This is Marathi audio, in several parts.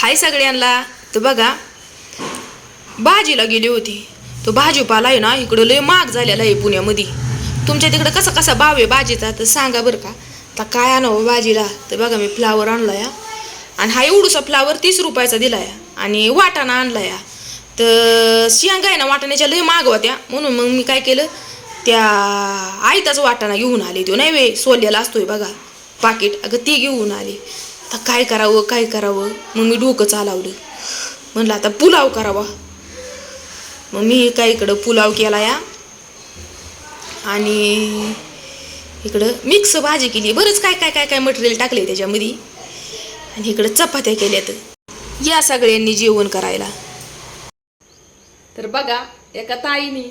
हाय सगळ्यांना. तर बघा भाजीला गेली होती. तो भाजीपाला आहे ना इकडं लय महाग झालेला आहे पुण्यामध्ये. तुमच्या तिकडं कसा कसा भाव आहे भाजीचा तर सांगा बरं का. आता काय आणावं भाजीला? तर बघा मी फ्लावर आणला या आणि हा एवढूसा फ्लावर तीस रुपयाचा दिला या आणि वाटाणा आणला या तर शेंगा आहे ना वाटाण्याच्या लय महाग होत्या. म्हणून मग मी काय केलं त्या आयताच वाटाणा घेऊन आले. तो नाही वे सोल्याला असतोय बघा. पाकिट. अगं ते घेऊन आले. आता काय करावं काय करावं? मग मी डोकं चालवलं. म्हणलं आता पुलाव करावा. मग मी काय इकडं पुलाव केला या. आणि इकडं मिक्स भाजी केली. बरंच काय काय काय काय मटेरियल टाकले त्याच्यामध्ये. आणि इकडं चपात्या केल्यात. या सगळ्यांनी जेवण करायला. तर बघा एका ताईने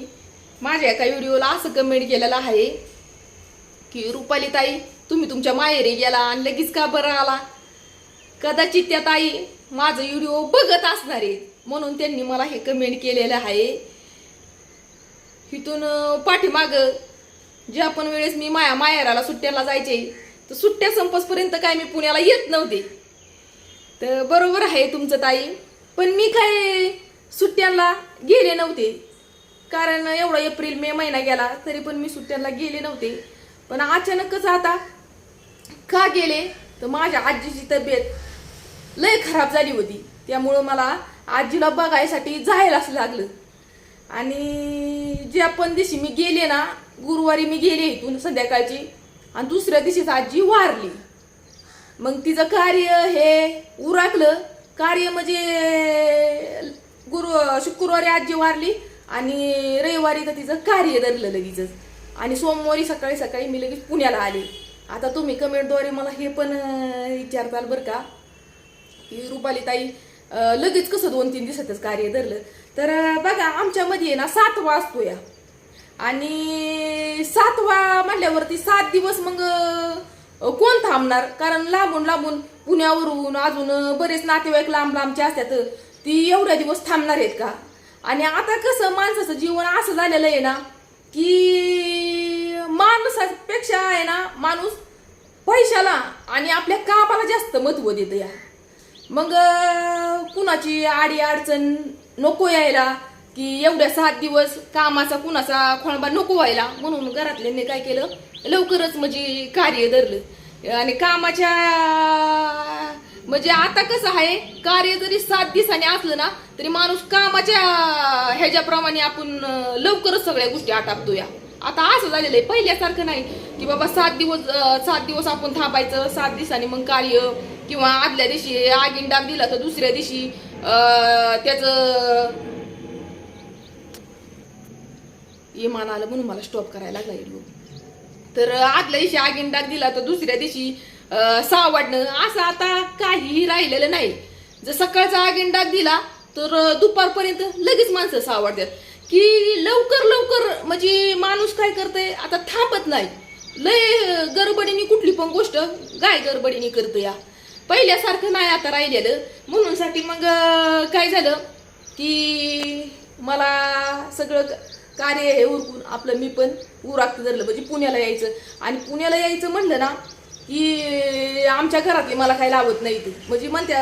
माझ्या एका व्हिडिओला असं कमेंट केलेलं आहे की रुपाली ताई तुम्ही तुमच्या माहेरी गेला आणि लगेच का बरं आला? कदाचित त्या ताई माझं व्हिडिओ बघत असणार आहे म्हणून त्यांनी मला हे कमेंट केलेलं आहे. इथून पाठीमाग ज्या पण वेळेस मी माया माहेराला सुट्ट्याला जायचे तर सुट्ट्या संपसपर्यंत काय मी पुण्याला येत नव्हते. तर बरोबर आहे तुमचं ताई पण मी काय सुट्ट्यांना गेले नव्हते. कारण एवढा एप्रिल मे महिना गेला तरी पण मी सुट्ट्यांना गेले नव्हते. पण अचानकच आता का गेले? तर माझ्या आजीची तब्येत लय खराब झाली होती. त्यामुळं मला आजीला बघायसाठी जायलाच लागलं. आणि ज्या पण दिवशी मी गेले ना गुरुवारी मी गेले इथून संध्याकाळची आणि दुसऱ्या दिवशीच आजी वारली. मग तिचं कार्य हे उराकलं. कार्य म्हणजे गुरु शुक्रवारी आजी वारली आणि रविवारी तर तिचं कार्य धरलं लगेचच. आणि सोमवारी सकाळी सकाळी मी लगेच पुण्याला आले. आता तुम्ही कमेंटद्वारे मला हे पण विचारताल बरं का. की रुपाली ताई लगेच कसं दोन तीन दिवसातच कार्य धरलं. तर बघा आमच्यामध्ये ना सातवा असतो या. आणि सातवा म्हटल्यावरती सात दिवस मग कोण थांबणार? कारण लांबून लांबून पुण्यावरून अजून बरेच नातेवाईक लांब लांबचे असतात. ती एवढ्या दिवस थांबणार आहेत का? आणि आता कसं माणसाचं जीवन असं झालेलं आहे ना की माणसापेक्षा आहे ना माणूस पैशाला आणि आपल्या कामाला जास्त महत्त्व देतं या. मग कुणाची आडी अडचण नको यायला की एवढ्या सात दिवस कामाचा कुणाचा खोळबा नको व्हायला. म्हणून घरातल्यांनी काय केलं? लवकरच म्हणजे कार्य धरलं. आणि कामाच्या म्हणजे आता कसं आहे कार्य जरी सात दिवसांनी असलं ना तरी माणूस कामाच्या ह्याच्याप्रमाणे आपण लवकरच सगळ्या गोष्टी आटापतो या आता असं झालेलं आहे. पहिल्यासारखं नाही की बाबा सात दिवस सात दिवस आपण थांबायचं सात दिवसांनी मग कार्य किंवा आदल्या दिवशी आगीन डाग दिला तर दुसऱ्या दिवशी त्याचं इमान आलं म्हणून मला स्टॉप करायला लागला लोक. तर आदल्या दिवशी आगीन डाग दिला तर दुसऱ्या दिवशी सावडणं असं आता काहीही राहिलेलं नाही. जर सकाळचा आगीन डाग दिला तर दुपारपर्यंत लगेच माणसं सावडतात. की लवकर लवकर म्हणजे माणूस काय करतंय आता थांबत नाही. लय गडबडीने कुठली पण गोष्ट गाय गडबडीने करतं या. पहिल्यासारखं नाही आता राहिलेलं. म्हणूनसाठी मग काय झालं की मला सगळं कार्य हे उरकून आपलं मी पण उरात धरलं. म्हणजे पुण्याला यायचं. आणि पुण्याला यायचं म्हणलं ना की आमच्या घरातले मला काही लावत नाही ते म्हणजे म्हणत्या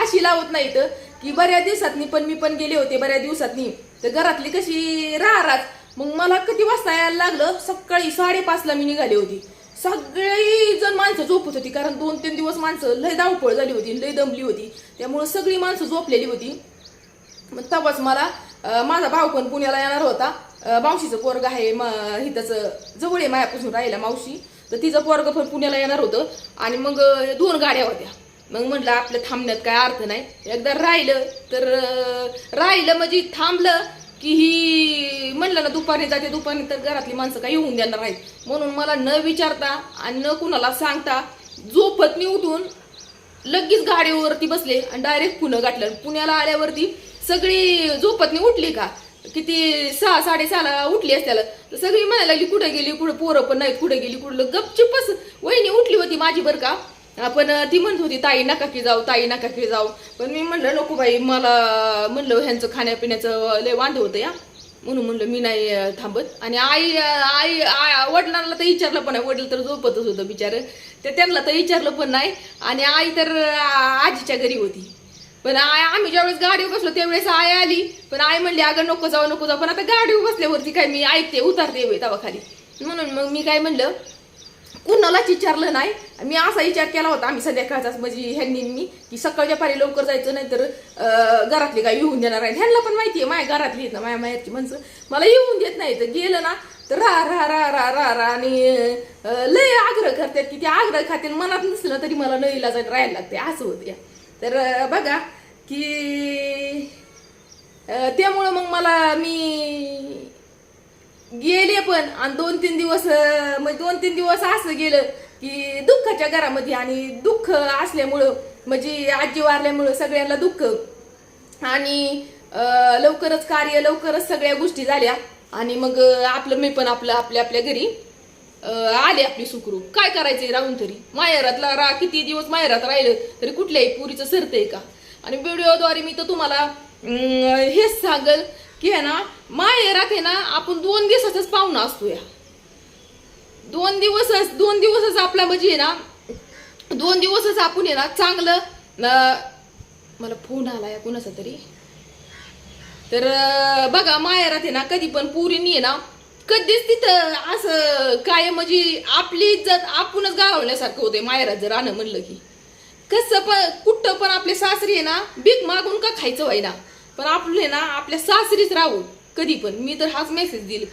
अशी लावत नाही तर की बऱ्याच दिवसातनी पण मी पण गेले होते बऱ्याच दिवसातनी. तर घरातली कशी राहतात मग मला किती वाजता यायला लागलं? सकाळी साडेपाचला मी निघाली होती. सगळी जण माणसं झोपत होती कारण दोन तीन दिवस माणसं लय धावपळ झाली होती लय दमली होती. त्यामुळं सगळी माणसं झोपलेली होती. मग तेव्हाच मला माझा भाऊ पण पुण्याला येणार होता. मावशीचं पोरग आहे म त्याचं जवळ आहे मायापासून राहिला मावशी. तर तिचं पोरग पण पुण्याला येणार होतं. आणि मग दोन गाड्या होत्या. मग म्हटलं आपलं थांबण्यात काय अर्थ नाही. एकदा राहिलं तर राहिलं म्हणजे थांबलं की ही म्हणलं ना दुपारी जाते दुपारी तर घरातली माणसं काही येऊन देणार नाहीत. म्हणून मला न विचारता आणि न कुणाला सांगता झोपत मी उठून लगेच गाडीवरती बसले आणि डायरेक्ट पुणे गाठलं. पुण्याला आल्यावरती सगळी झोपतनी उठली का? किती सहा साडेसहाला उठली असल्याला तर सगळी म्हणायला लागली कुठे गेली? कुठं पोरं पण नाहीत कुठे गेली? कुठलं गपचिपच वहिनी उठली होती माझी बरं का. पण ती म्हणत होती ताई नका की जाऊ ताई नका की जाऊ. पण मी म्हणलं नको बाई मला म्हणलं ह्यांचं खाण्यापिण्याचं लय वांद होतं या. म्हणून म्हणलं मी नाही थांबत. आणि आई आई वडिलांना तर विचारलं पण नाही. वडील तर झोपतच होतं बिचार. तर त्यांना तर विचारलं पण नाही. आणि आई तर आजीच्या घरी होती. पण आय आम्ही ज्यावेळेस गाडीवर बसलो त्यावेळेस आई आली. पण आई म्हणली अगं नको जाऊ नको जाऊ. पण आता गाडीवर बसल्यावरती काय मी ऐकते उतारते वेळ खाली म्हणून मग मी काय म्हणलं कुणालाच विचारलं नाही. मी असा विचार केला होता आम्ही संध्याकाळचाच म्हणजे ह्यांनी मी की सकाळच्या पारी लवकर जायचं नाही तर घरातली काय येऊन देणार आहे ह्यांना पण माहिती आहे माझ्या घरातली आहेत ना माझ्या मायाची माणसं. मला येऊन देत नाही तर गेलं ना तर रा रा रा रा रा रा आणि लय आग्रह करतात की ते आग्रह खातील मनात नसलं तरी मला लईला जायला राहायला लागते असं होतं. या तर बघा की त्यामुळं मग मला मी गेले पण आणि दोन तीन दिवस म्हणजे दोन तीन दिवस असं गेलं की दुःखाच्या घरामध्ये आणि दुःख असल्यामुळं म्हणजे आजी वारल्यामुळं सगळ्यांना दुःख. आणि लवकरच कार्य लवकरच सगळ्या गोष्टी झाल्या. आणि मग आपलं मी पण आपलं आपल्या आपल्या घरी आले आपली सुखरूप. काय करायचंय राहून तरी? माहेरातला रा किती दिवस माहेरात राहिलं तरी कुठल्याही पुरीचं सरतंय का? आणि व्हिडिओद्वारे मी तर तुम्हाला हेच सांगल की आहे ना माहेरात आहे ना आपण दोन दिवसाचाच पाहुणा असतो या दोन दिवसच दोन दिवसच आपला म्हणजे आहे ना दोन दिवसच आपण आहे ना चांगलं मला फोन आला या कुणाचा तरी. तर बघा माहेरात आहे ना कधी पण पुरीनी आहे ना कधीच तिथं असं काय म्हणजे आपली इज्जत आपणच गावण्यासारखं होते माहेरात जर आणं म्हणलं की. कसं पण कुठं पण आपले सासरी आहे ना भीक मागून का खायचं व्हायना? पण आपले ना आपल्या सासरीच राहू. कधी पण. मी तर हाच मेसेज दिल.